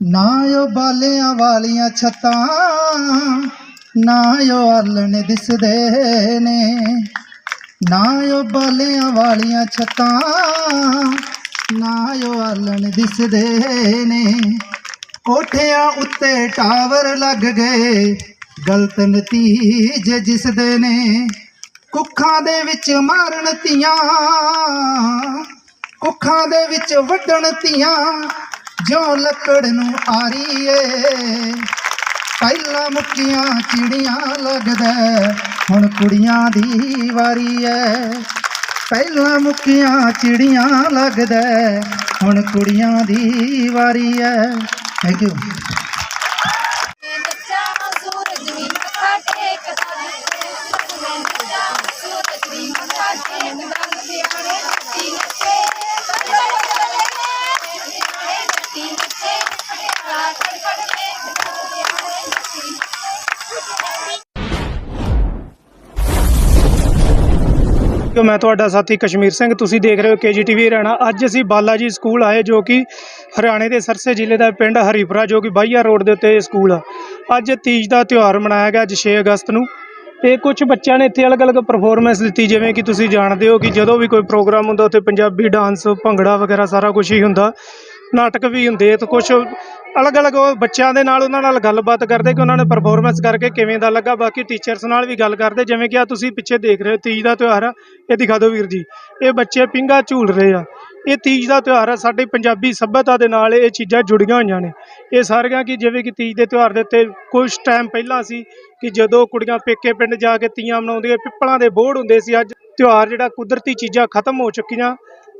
ਨਾ ਓ ਬਾਲਿਆਂ ਵਾਲੀਆਂ ਛੱਤਾਂ ਨਾ ਓ ਆਲਣ ਦਿਸਦੇ ਨੇ। ਨਾ ਓ ਬਾਲਿਆਂ ਵਾਲੀਆਂ ਛੱਤਾਂ ਨਾ ਓ ਆਲਣ ਦਿਸਦੇ ਨੇ। ਕੋਠਿਆਂ ਉੱਤੇ ਟਾਵਰ ਲੱਗ ਗਏ, ਗਲਤ ਨਤੀਜੇ ਜਿਸਦੇ ਨੇ। ਕੁੱਖਾਂ ਦੇ ਵਿੱਚ ਮਾਰਨ ਤੀਆਂ, ਕੁੱਖਾਂ ਦੇ ਵਿੱਚ ਵੱਢਣ ਤੀਆਂ ਜਿਉਂ ਲੱਕੜ ਨੂੰ ਆਰੀਏ ਪਹਿਲਾਂ ਮੁੱਕੀਆਂ ਚਿੜੀਆਂ ਲੱਗਦਾ ਹੁਣ ਕੁੜੀਆਂ ਦੀ ਵਾਰੀ ਐ ਪਹਿਲਾਂ ਮੁੱਕੀਆਂ ਚਿੜੀਆਂ ਲੱਗਦਾ ਹੁਣ ਕੁੜੀਆਂ ਦੀ ਵਾਰੀ ਐ ਥੈਂਕ ਯੂ ਕਿ ਮੈਂ ਤੁਹਾਡਾ ਸਾਥੀ ਕਸ਼ਮੀਰ ਸਿੰਘ, ਤੁਸੀਂ ਦੇਖ ਰਹੇ ਹੋ ਕੇਜੀਟੀਵੀ ਹਰਿਆਣਾ। ਅੱਜ ਅਸੀਂ ਬਾਲਾ ਜੀ ਸਕੂਲ ਆਏ ਜੋ ਕਿ ਹਰਿਆਣੇ ਦੇ ਸਰਸੇ ਜ਼ਿਲ੍ਹੇ ਦਾ ਪਿੰਡ ਹਰੀਪੁਰਾ, ਜੋ ਕਿ ਬਾਈਆ ਰੋਡ ਦੇ ਉੱਤੇ ਸਕੂਲ ਆ। ਅੱਜ ਤੀਜ ਦਾ ਤਿਉਹਾਰ ਮਨਾਇਆ ਗਿਆ ਅੱਜ 6 ਅਗਸਤ ਨੂੰ। ਤੇ ਕੁਝ ਬੱਚਿਆਂ ਨੇ ਇੱਥੇ ਅਲੱਗ-ਅਲੱਗ ਪਰਫਾਰਮੈਂਸ ਦਿੱਤੀ, ਜਿਵੇਂ ਕਿ ਤੁਸੀਂ ਜਾਣਦੇ ਹੋ ਕਿ ਜਦੋਂ ਵੀ ਕੋਈ ਪ੍ਰੋਗਰਾਮ ਹੁੰਦਾ, ਉੱਥੇ ਪੰਜਾਬੀ ਡਾਂਸ ਭੰਗੜਾ ਵਗੈਰਾ ਸਾਰਾ ਕੁਝ ਹੀ ਹੁੰਦਾ। ਨਾਟਕ ਵੀ ਹੁੰਦੇ ਤੇ ਕੁਝ ਅਲੱਗ-ਅਲੱਗ ਬੱਚਿਆਂ ਦੇ ਨਾਲ ਉਹਨਾਂ ਨਾਲ ਗੱਲਬਾਤ ਕਰਦੇ ਕਿ ਉਹਨਾਂ ਨੇ ਪਰਫਾਰਮੈਂਸ ਕਰਕੇ ਕਿਵੇਂ ਦਾ ਲੱਗਾ। ਬਾਕੀ ਟੀਚਰਸ ਨਾਲ ਵੀ ਗੱਲ ਕਰਦੇ, ਜਿਵੇਂ ਕਿ ਆ ਤੁਸੀਂ ਪਿੱਛੇ ਦੇਖ ਰਹੇ ਹੋ, ਤੀਜ ਦਾ ਤਿਉਹਾਰ ਆ। ਇਹ ਦਿਖਾ ਦਿਓ ਵੀਰ ਜੀ। ਇਹ ਬੱਚੇ ਪਿੰਗਾ ਝੂਲ ਰਹੇ ਆ। ਇਹ ਤੀਜ ਦਾ ਤਿਉਹਾਰ ਆ, ਸਾਡੇ ਪੰਜਾਬੀ ਸੱਭਿਅਤਾ ਦੇ ਨਾਲ ਇਹ ਚੀਜ਼ਾਂ ਜੁੜੀਆਂ ਹੋਈਆਂ ਨੇ। ਇਹ ਸਾਰੀਆਂ ਕਿ, ਜਿਵੇਂ ਕਿ ਤੀਜ ਦੇ ਤਿਉਹਾਰ ਦੇ ਉੱਤੇ ਕੁਝ ਟਾਈਮ ਪਹਿਲਾਂ ਸੀ ਕਿ ਜਦੋਂ ਕੁੜੀਆਂ ਪੇਕੇ ਪਿੰਡ ਜਾ ਕੇ ਤੀਆਂ ਮਨਾਉਂਦੀਆਂ, ਪਿੱਪਲਾਂ ਦੇ ਬੋੜ ਹੁੰਦੇ ਸੀ, ਅੱਜ ਤਿਉਹਾਰ ਜਿਹੜਾ ਕੁਦਰਤੀ ਚੀਜ਼ਾਂ ਖਤਮ ਹੋ ਚੁੱਕੀਆਂ।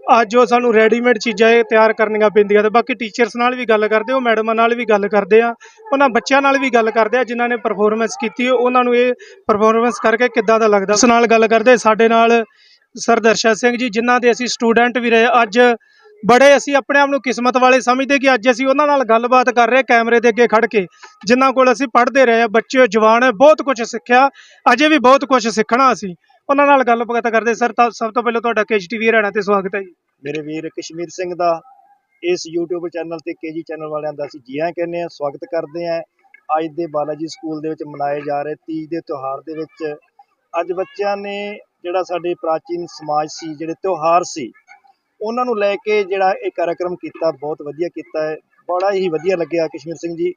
ਅੱਜ ਉਹ ਸਾਨੂੰ ਰੈਡੀਮੇਡ ਚੀਜ਼ਾਂ ਇਹ ਤਿਆਰ ਕਰਨੀਆਂ ਪੈਂਦੀਆਂ ਤੇ ਬਾਕੀ ਟੀਚਰਸ ਨਾਲ ਵੀ ਗੱਲ ਕਰਦੇ, ਉਹ ਮੈਡਮਾਂ ਨਾਲ ਵੀ ਗੱਲ ਕਰਦੇ ਆ, ਉਹਨਾਂ ਬੱਚਿਆਂ ਨਾਲ ਵੀ ਗੱਲ ਕਰਦੇ ਆ, ਜਿਨ੍ਹਾਂ ਨੇ ਪਰਫਾਰਮੈਂਸ ਕੀਤੀ, ਉਹਨਾਂ ਨੂੰ ਇਹ ਪਰਫਾਰਮੈਂਸ ਕਰਕੇ ਕਿੱਦਾਂ ਦਾ ਲੱਗਦਾ? ਉਸ ਨਾਲ ਗੱਲ ਕਰਦੇ ਸਾਡੇ ਨਾਲ ਸਰ ਦਰਸ਼ਨ ਸਿੰਘ ਜੀ, ਜਿਨ੍ਹਾਂ ਦੇ ਅਸੀਂ ਸਟੂਡੈਂਟ ਵੀ ਰਹੇ, ਅੱਜ ਬੜੇ ਅਸੀਂ ਆਪਣੇ ਆਪ ਨੂੰ ਕਿਸਮਤ ਵਾਲੇ ਸਮਝਦੇ ਕਿ ਅੱਜ ਅਸੀਂ ਉਹਨਾਂ ਨਾਲ ਗੱਲਬਾਤ ਕਰ ਰਹੇ, ਕੈਮਰੇ ਦੇ ਅੱਗੇ ਖੜ ਕੇ, ਜਿਨ੍ਹਾਂ ਕੋਲ ਅਸੀਂ ਪੜ੍ਹਦੇ ਰਹੇ ਆ, ਬੱਚੇ, ਜਵਾਨ, ਬਹੁਤ ਕੁਝ ਸਿੱਖਿਆ, ਅਜੇ ਵੀ ਬਹੁਤ ਕੁਝ ਸਿੱਖਣਾ ਅਸੀਂ, ਉਹਨਾਂ ਨਾਲ ਗੱਲਬਾਤ ਕਰਦੇ, ਸਰ ਤਾਂ ਸਭ ਤੋਂ ਪਹਿਲਾਂ ਤੁਹਾਡਾ ਕੇਜੀਟੀਵੀ ਹਰਿਆਣਾ ਤੇ ਸਵਾਗਤ ਹੈ ਜੀ। ਮੇਰੇ ਵੀਰ ਕਸ਼ਮੀਰ ਸਿੰਘ ਦਾ ਇਸ YouTube ਚੈਨਲ ਤੇ ਕੇਜੀ ਚੈਨਲ ਵਾਲਿਆਂ ਦਾ ਅਸੀਂ ਜੀ ਆਇਆਂ ਕਹਿੰਦੇ ਆ ਸਵਾਗਤ ਕਰਦੇ ਆ ਅੱਜ ਦੇ ਬਾਲਾਜੀ ਸਕੂਲ ਦੇ ਵਿੱਚ ਮਨਾਏ ਜਾ ਰਹੇ ਤੀਜ ਦੇ ਤਿਉਹਾਰ ਦੇ ਵਿੱਚ। ਅੱਜ ਬੱਚਿਆਂ ਨੇ ਜਿਹੜਾ ਸਾਡੇ ਪ੍ਰਾਚੀਨ ਸਮਾਜ ਸੀ, ਜਿਹੜੇ ਤਿਉਹਾਰ ਸੀ, ਉਹਨਾਂ ਨੂੰ ਲੈ ਕੇ ਜਿਹੜਾ ਇਹ ਕਾਰਜਕ੍ਰਮ ਕੀਤਾ, ਬਹੁਤ ਵਧੀਆ ਕੀਤਾ ਹੈ। ਬੜਾ ਹੀ ਵਧੀਆ ਲੱਗਿਆ ਕਸ਼ਮੀਰ ਸਿੰਘ ਜੀ।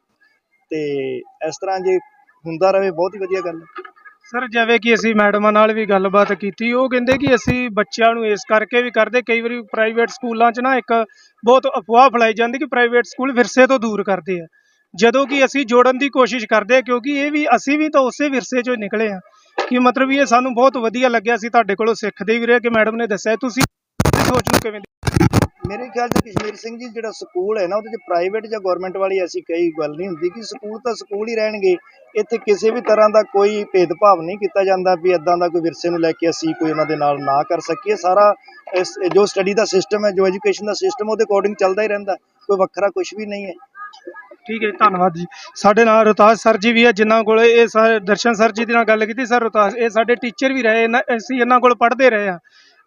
ਤੇ ਇਸ ਤਰ੍ਹਾਂ ਜੇ ਹੁੰਦਾ ਰਹੇ, ਬਹੁਤ ਹੀ ਵਧੀਆ ਗੱਲ ਹੈ। ਸਰ, ਜਿਵੇਂ ਕਿ ਅਸੀਂ ਮੈਡਮਾਂ ਨਾਲ ਵੀ ਗੱਲਬਾਤ ਕੀਤੀ, ਉਹ ਕਹਿੰਦੇ ਕਿ ਅਸੀਂ ਬੱਚਿਆਂ ਨੂੰ ਇਸ ਕਰਕੇ ਵੀ ਕਰਦੇ, ਕਈ ਵਾਰੀ ਪ੍ਰਾਈਵੇਟ ਸਕੂਲਾਂ 'ਚ ਨਾ ਇੱਕ ਬਹੁਤ ਅਫਵਾਹ ਫੈਲਾਈ ਜਾਂਦੀ ਕਿ ਪ੍ਰਾਈਵੇਟ ਸਕੂਲ ਵਿਰਸੇ ਤੋਂ ਦੂਰ ਕਰਦੇ ਆ। ਜਦੋਂ ਕਿ ਅਸੀਂ ਜੋੜਨ ਦੀ ਕੋਸ਼ਿਸ਼ ਕਰਦੇ ਆ, ਕਿਉਂਕਿ ਇਹ ਵੀ ਅਸੀਂ ਵੀ ਤਾਂ ਉਸੇ ਵਿਰਸੇ 'ਚੋਂ ਨਿਕਲੇ ਆ। ਕਿ ਮਤਲਬ ਇਹ ਸਾਨੂੰ ਬਹੁਤ ਵਧੀਆ ਲੱਗਿਆ ਸੀ ਤੁਹਾਡੇ ਕੋਲੋਂ ਸਿੱਖਦੇ ਵੀ ਰਹੇ ਕਿ ਮੈਡਮ ਨੇ ਦੱਸਿਆ। ਤੁਸੀਂ ਸੋਚ ਨੂੰ ਕਿਵੇਂ ਮੇਰੇ ਖਿਆਲ 'ਚ ਕਸ਼ਮੀਰ ਸਿੰਘ ਜੀ ਜਿਹੜਾ ਸਕੂਲ ਹੈ ਨਾ, ਉਹਦੇ 'ਚ ਪ੍ਰਾਈਵੇਟ ਜਾਂ ਗਵਰਨਮੈਂਟ ਵਾਲੀ ਐਸੀ ਕਈ ਗੱਲ ਨਹੀਂ ਹੁੰਦੀ ਕਿ ਸਕੂਲ ਤਾਂ ਸਕੂਲ ਹੀ ਰਹਿਣਗੇ। ਇੱਥੇ ਕਿਸੇ ਵੀ ਤਰ੍ਹਾਂ ਦਾ ਕੋਈ ਭੇਦਭਾਵ ਨਹੀਂ ਕੀਤਾ ਜਾਂਦਾ ਵੀ ਇਦਾਂ ਦਾ ਕੋਈ ਵਿਰਸੇ ਨੂੰ ਲੈ ਕੇ ਅਸੀਂ ਕੋਈ ਉਹਨਾਂ ਦੇ ਨਾਲ ਨਾ ਕਰ ਸਕੀਏ। ਸਾਰਾ ਜੋ ਸਟੱਡੀ ਦਾ ਸਿਸਟਮ ਹੈ, ਜੋ ਐਜੂਕੇਸ਼ਨ ਦਾ ਸਿਸਟਮ ਉਹਦੇ ਅਕੋਰਡਿੰਗ ਚੱਲਦਾ ਹੀ ਰਹਿੰਦਾ, ਕੋਈ ਵੱਖਰਾ ਕੁਝ ਵੀ ਨਹੀਂ ਹੈ। ਠੀਕ ਹੈ ਧੰਨਵਾਦ ਜੀ। ਸਾਡੇ ਨਾਲ ਰੋਤਾਜ ਸਰ ਜੀ ਵੀ ਹੈ, ਜਿਨ੍ਹਾਂ ਕੋਲ ਇਹ ਸਰ ਦਰਸ਼ਨ ਸਰ ਜੀ ਦੇ ਨਾਲ ਗੱਲ ਕੀਤੀ। ਸਰ ਰੋਤਾਜ ਇਹ ਸਾਡੇ ਟੀਚਰ ਵੀ ਰਹੇ ਅਸੀਂ ਇਹਨਾਂ ਕੋਲ ਪੜ੍ਹਦੇ ਰਹੇ ਆ